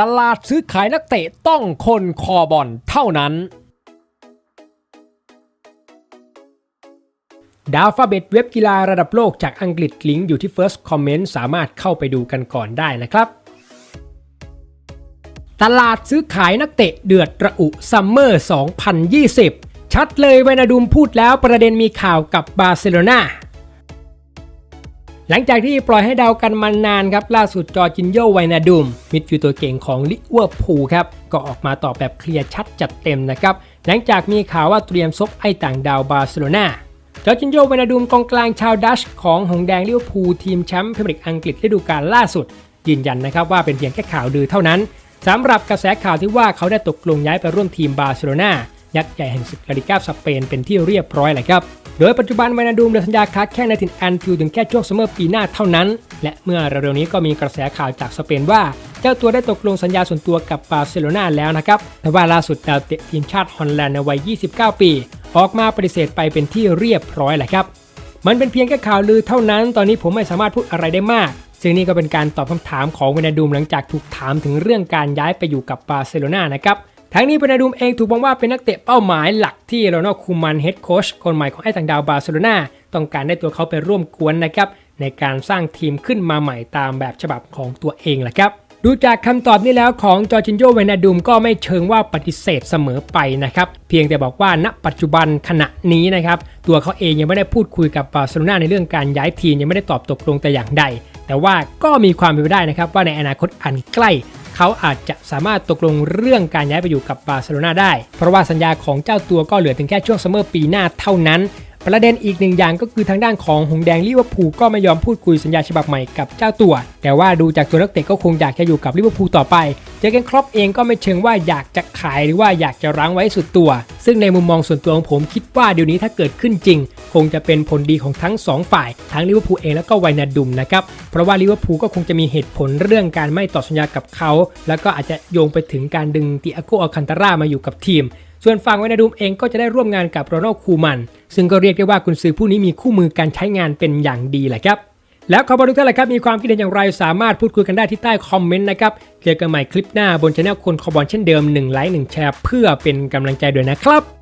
ตลาดซื้อขายนักเตะต้องคนคอบอลเท่านั้น ดาวฟาเบตเว็บกีฬาระดับโลกจากอังกฤษลิงก์อยู่ที่ First Comment สามารถเข้าไปดูกันก่อนได้นะครับ ตลาดซื้อขายนักเตะเดือดระอุซัมเมอร์ 2020 ชัดเลยเวนาดุมพูดแล้วประเด็นมีข่าวกับบาร์เซโลนา หลังจากที่ปล่อยให้เดากันมานานครับล่าสุดจอจินโยไวนาดุมมิดฟิลด์ตัวเก่งของลิเวอร์พูลครับก็ออกมาตอบแบบเคลียร์ชัดจัดเต็มนะครับหลังจากมีข่าวว่าเตรียมซบไอ้ต่างดาวบาร์เซโลนาจอจินโยไวนาดุมกองกลางชาวดัชของหงแดงลิเวอร์พูลทีมแชมป์พรีเมียร์ลีกอังกฤษฤดูกาลล่าสุด ยืนยันนะครับว่าเป็นเพียงแค่ข่าวลือเท่านั้นสำหรับกระแสข่าวที่ว่าเขาได้ตกลงย้ายไปร่วมทีมบาร์เซโลนายักษ์ใหญ่แห่งศึกลาลิกาสเปนเป็นที่เรียบร้อยแล้วครับ โดยปัจจุบันไวนาดูมเหลือสัญญาค้าแค่ในถิ่นแอนฟิลด์ถึงแค่ช่วงซัมเมอร์ปีหน้าเท่านั้น และเมื่อเร็วๆนี้ก็มีกระแสข่าวจากสเปนว่า เจ้าตัวได้ตกลงสัญญาส่วนตัวกับบาร์เซโลนาแล้วนะครับแต่ว่าล่าสุดดาวเตะทีมชาติฮอลแลนด์ในวัย 29 ปี ออกมาปฏิเสธไปเป็นที่เรียบร้อยแหละครับมันเป็นเพียงแค่ข่าวลือเท่านั้น ตอนนี้ผมไม่สามารถพูดอะไรได้มาก ซึ่งนี่ก็เป็นการตอบคำถามของเวนาดูมหลังจากถูกถามถึงเรื่องการย้ายไปอยู่กับบาร์เซโลนานะครับ ทั้งนี้เวนาดูมเองถูกมองว่าเป็นนักเตะเป้าหมายหลักที่โรนัลด์คูมันเฮดโค้ชคนใหม่ของไอ้ต่างดาวบาร์เซโลนาต้องการได้ตัวเขาไปร่วมกวนนะครับในการสร้างทีมขึ้นมาใหม่ตามแบบฉบับของตัวเองแหละครับดูจากคำตอบนี้แล้วของจอร์จินโยเวนาดูมก็ไม่เชิงว่าปฏิเสธเสมอไปนะครับ เพียงแต่บอกว่าณปัจจุบันขณะนี้นะครับ ตัวเขาเองยังไม่ได้พูดคุยกับบาร์เซโลนาในเรื่องการย้ายทีมยังไม่ได้ตอบตกลงแต่อย่างใด แต่ว่าก็มีความเป็นไปได้นะครับว่าในอนาคตอันใกล้ เขาอาจจะสามารถตกลงเรื่องการย้ายไปอยู่กับบาร์เซโลนาได้ เพราะว่าสัญญาของเจ้าตัวก็เหลือถึงแค่ช่วงซัมเมอร์ปีหน้าเท่านั้น ประเด็นอีกหนึ่งอย่างก็คือทางด้านของหงแดงลิเวอร์พูลก็ไม่ยอมพูดคุยสัญญาฉบับใหม่กับเจ้าตัว แต่ว่าดูจากตัวนักเตะก็คงอยากจะอยู่กับลิเวอร์พูลต่อไปเจอเกนครอปเองก็ไม่เชิงว่าอยากจะขายหรือว่าอยากจะรั้งไว้สุดตัว ซึ่งในมุมมองส่วนตัวของผมคิดว่าเดี๋ยวนี้ถ้าเกิดขึ้นจริง คงจะเป็นผลดีของทั้งสองฝ่าย ทั้งลิเวอร์พูลเองแล้วก็ไวนาดุมนะครับเพราะว่าลิเวอร์พูลก็คงจะมีเหตุผลเรื่องการไม่ต่อสัญญากับเขา แล้วก็อาจจะโยงไปถึงการดึงติอาโกอัลคันตาร่ามาอยู่กับทีม ส่วนฝั่งไวนาดูมเองก็จะได้ร่วมงานกับโรนัลคูมัน ซึ่งก็เรียกได้ว่าคุณซือผู้นี้มีคู่มือการใช้งานเป็นอย่างดีแหละครับ แล้วขอบคุณทุกท่านละครับ มีความคิดเห็นอย่างไรสามารถพูดคุยกันได้ที่ใต้คอมเมนต์นะครับ เจอกันใหม่คลิปหน้าบนช anel คนคอบอลเช่นเดิม1ไลค์1แชร์เพื่อเป็นกำลังใจด้วยนะครับ